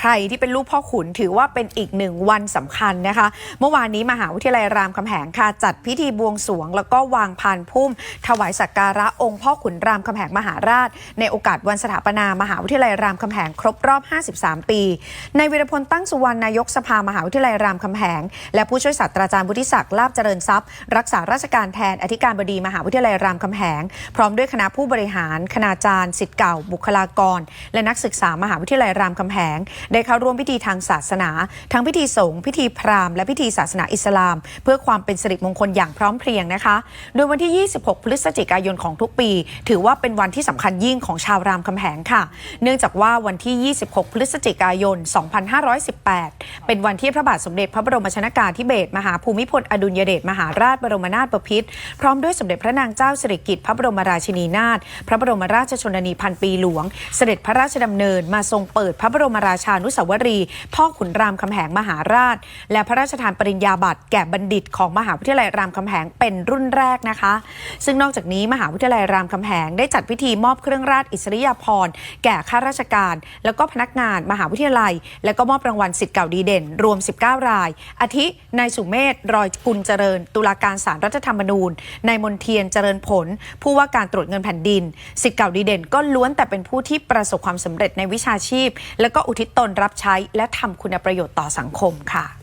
ใครที่เป็นลูกพ่อขุนถือว่าเป็นอีกหนึ่งวันสำคัญนะคะ เมื่อวานนี้มหาวิทยาลัยรามคำแหงค่ะจัดพิธีบวงสรวง แล้วก็วางพานพุ่ม ถวายสักการะองค์พ่อขุนรามคำแหงมหาราช ในโอกาสวันสถาปนามหาวิทยาลัยรามคำแหงครบรอบ 53 ปีในวิรพลตั้งสุวรรณนายกสภามหาวิทยาลัยรามคำแหง และผู้ช่วยศาสตราจารย์วุฒิศักดิ์ลาบเจริญทรัพย์ รักษาราชการแทนอธิการบดีมหาวิทยาลัยรามคำแหง พร้อมด้วยคณะผู้บริหาร คณาจารย์สิทธิ์เก่า บุคลากร และนักศึกษามหาวิทยาลัยรามคำแหงได้เข้าร่วมพิธีทางศาสนา ทั้งพิธีสงฆ์พิธีพราหมณ์และพิธีศาสนาอิสลาม เพื่อความเป็นสิริมงคลอย่างพร้อมเพรียงนะคะ โดยวันที่ 26 พฤศจิกายนของทุกปี ถือว่าเป็นวันที่สำคัญยิ่งของชาวรามคำแหงค่ะ เนื่องจากว่าวันที่ 26 พฤศจิกายน 2518 เป็นวันที่พระบาทสมเด็จพระบรมชนากาธิเบศรมหาภูมิพลอดุลยเดชมหาราชบรมนาถบพิตรพร้อมด้วยสมเด็จพระนางเจ้าสิริกิติ์พระบรมราชินีนาถพระบรมราชชนนีพันปีหลวง เสด็จพระราชดำเนินมาทรงเปิดพระบรมราชานุสาวรีย์พ่อขุนรามคำแหงมหาราช และพระราชทานปริญญาบัตรแก่บัณฑิตของมหาวิทยาลัยรามคำแหงเป็นรุ่นแรกนะคะ ซึ่งนอกจากนี้มหาวิทยาลัยรามคำแหงได้จัดพิธีมอบเครื่องราชอิสริยาภรณ์แก่ข้าราชการ แล้วก็พนักงานมหาวิทยาลัย และก็มอบรางวัลสิทธิ์เก่าดีเด่น รวม 19 ราย อาทินายสุเมธรอยกุลเจริญ ตุลาการศาลรัฐธรรมนูญนายมนเทียนเจริญผล ผู้ว่าการตรวจเงินแผ่นดินสิทธิ์เก่าดีเด่น ก็ล้วนแต่เป็นผู้ที่ประสบความสำเร็จในวิชาชีพ และก็อุทิศตนรับใช้และทำคุณประโยชน์ต่อสังคมค่ะ